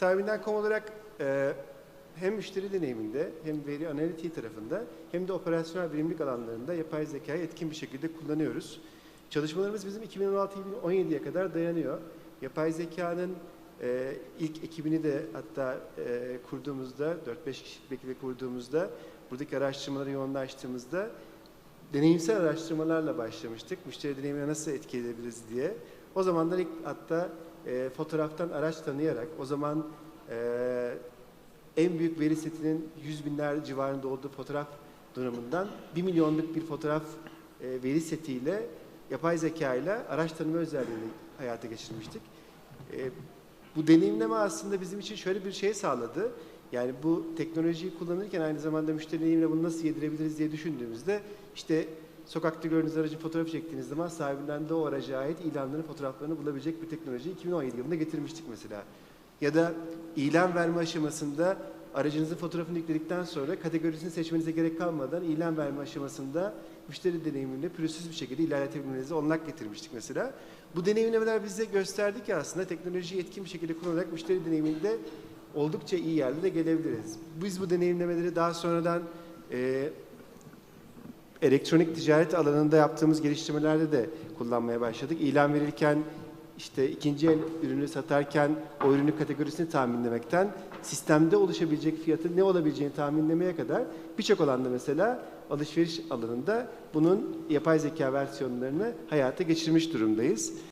Sahibinden.com olarak e, hem müşteri deneyiminde hem veri analitiği tarafında hem de operasyonel birimlik alanlarında yapay zekayı etkin bir şekilde kullanıyoruz. Çalışmalarımız bizim 2016-2017'ye kadar dayanıyor. Yapay zekanın e, ilk ekibini de hatta e, kurduğumuzda, 4-5 kişilik bir ekibi kurduğumuzda, buradaki araştırmaları yoğunlaştığımızda deneyimsel araştırmalarla başlamıştık. Müşteri deneyimine nasıl etki edebiliriz diye. O zamanlar ilk hatta e, fotoğraftan araç tanıyarak, o zaman e, en büyük veri setinin 100 binler civarında olduğu fotoğraf durumundan 1 milyonluk bir fotoğraf e, veri setiyle yapay zeka ile araç tanıma özelliğini hayata geçirmiştik. E, bu deneyimleme aslında bizim için şöyle bir şey sağladı. Yani bu teknolojiyi kullanırken aynı zamanda müşteri deneyimine bunu nasıl yedirebiliriz diye düşündüğümüzde işte sokakta gördüğünüz aracın fotoğrafı çektiğiniz zaman sahibinden de o araca ait ilanların fotoğraflarını bulabilecek bir teknolojiyi 2017 yılında getirmiştik mesela. Ya da ilan verme aşamasında aracınızın fotoğrafını yükledikten sonra kategorisini seçmenize gerek kalmadan ilan verme aşamasında müşteri deneyimini pürüzsüz bir şekilde ilerletebilmenize olanak getirmiştik mesela. Bu deneyimlemeler bize gösterdi ki aslında teknolojiyi etkin bir şekilde kullanarak müşteri deneyiminde oldukça iyi yerlere gelebiliriz. Biz bu deneyimlemeleri daha sonradan e, elektronik ticaret alanında yaptığımız geliştirmelerde de kullanmaya başladık. İlan verirken işte ikinci el ürünü satarken o ürünü kategorisini tahminlemekten sistemde oluşabilecek fiyatın ne olabileceğini tahminlemeye kadar birçok alanda mesela alışveriş alanında bunun yapay zeka versiyonlarını hayata geçirmiş durumdayız.